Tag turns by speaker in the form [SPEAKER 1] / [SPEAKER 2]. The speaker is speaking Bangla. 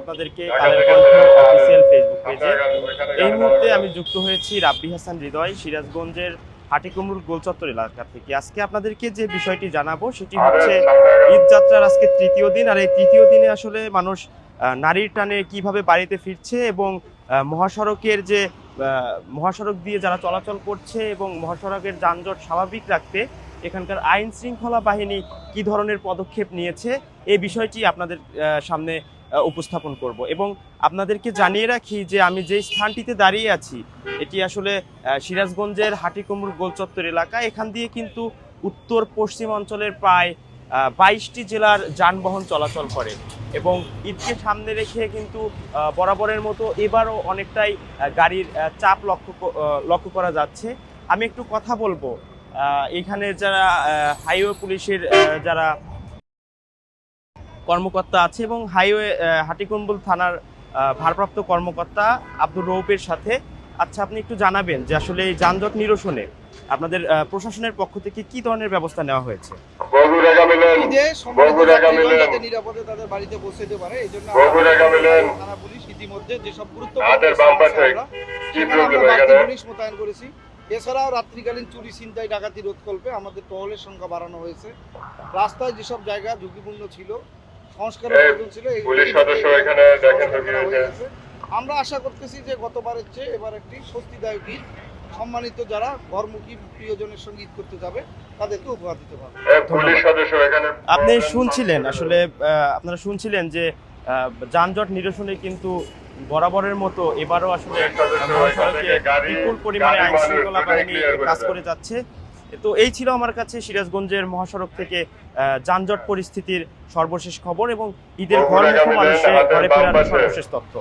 [SPEAKER 1] আপনাদেরকে কালের কণ্ঠ অফিসিয়াল ফেসবুক পেজে এই মুহূর্তে আমি যুক্ত হয়েছি রাব্বি হাসান হৃদয় সিরাজগঞ্জের হাটিকুমরুল গোলচত্বর এলাকা থেকে। আজকে আপনাদেরকে যে বিষয়টি জানাব সেটি হচ্ছে ঈদ যাত্রার আজকে তৃতীয় দিন। আর এই তৃতীয় দিনে আসলে মানুষ নারীর টানে কীভাবে বাড়িতে ফিরছে এবং মহাসড়কের যে মহাসড়ক দিয়ে যারা চলাচল করছে এবং মহাসড়কের যানজট স্বাভাবিক রাখতে এখানকার আইন শৃঙ্খলা বাহিনী কি ধরনের পদক্ষেপ নিয়েছে এই বিষয়টি আপনাদের সামনে উপস্থাপন করব। এবং আপনাদেরকে জানিয়ে রাখি যে আমি যে স্থানটিতে দাঁড়িয়ে আছি, এটি আসলে সিরাজগঞ্জের হাটিকুমুর গোলচত্বর এলাকা। এখান দিয়ে কিন্তু উত্তর পশ্চিম অঞ্চলের প্রায় বাইশটি জেলার যানবাহন চলাচল করে এবং ঈদকে সামনে রেখে কিন্তু বরাবরের মতো এবারও অনেকটাই গাড়ির চাপ লক্ষ্য লক্ষ্য করা যাচ্ছে। আমি একটু কথা বলব এখানে যারা হাইওয়ে পুলিশের যারা কর্মকর্তা আছে এবং হাইওয়ে হাটিকুম্বুল থানার আহ, ভারপ্রাপ্ত কর্মকর্তা আব্দুর রৌপের সাথে। আচ্ছা আপনি একটু জানাবেন যে আসলে এই যানজট নিরসনে আপনাদের প্রশাসনের পক্ষ থেকে কি ধরনের ব্যবস্থা নেওয়া হয়েছে?
[SPEAKER 2] নিরাপদে তাদের বাড়িতে পৌঁছাতে পারে এই জন্য
[SPEAKER 3] বগুড়া
[SPEAKER 2] থানা পুলিশ ইতিমধ্যে যেসব গুরুত্বপূর্ণ পুলিশ মোতায়েন করেছি। এছাড়াও রাত্রিকালীন চুরি ছিনতাই ডাকাতি রোধ করবে আমাদের টহলের সংখ্যা বাড়ানো হয়েছে। রাস্তায় যেসব জায়গা ঝুঁকিপূর্ণ ছিল
[SPEAKER 3] পুলিশ সদস্য এখানে দেখেন
[SPEAKER 2] হয়ে। আমরা আশা করতেছি যে গতবারের চেয়ে এবার একটি স্বস্তিদায়ক ঈদ সম্মানিত যারা ঘরমুখী প্রিয়জনের সঙ্গে ঈদ করতে যাবে তাদেরকে উপহার দিতে পারবে
[SPEAKER 1] আপনি শুনছিলেন আসলে আপনারা শুনছিলেন যে আহ, যানজট নিরসনে কিন্তু বরাবরের মতো এবারও আসলে বিপুল পরিমাণে আইন শৃঙ্খলা বাহিনী কাজ করে যাচ্ছে। তো এই ছিল আমার কাছে সিরাজগঞ্জের মহাসড়ক থেকে আহ, যানজট পরিস্থিতির সর্বশেষ খবর এবং ঈদের ঘর মানুষের ঘরে ফেরার সর্বশেষ তথ্য।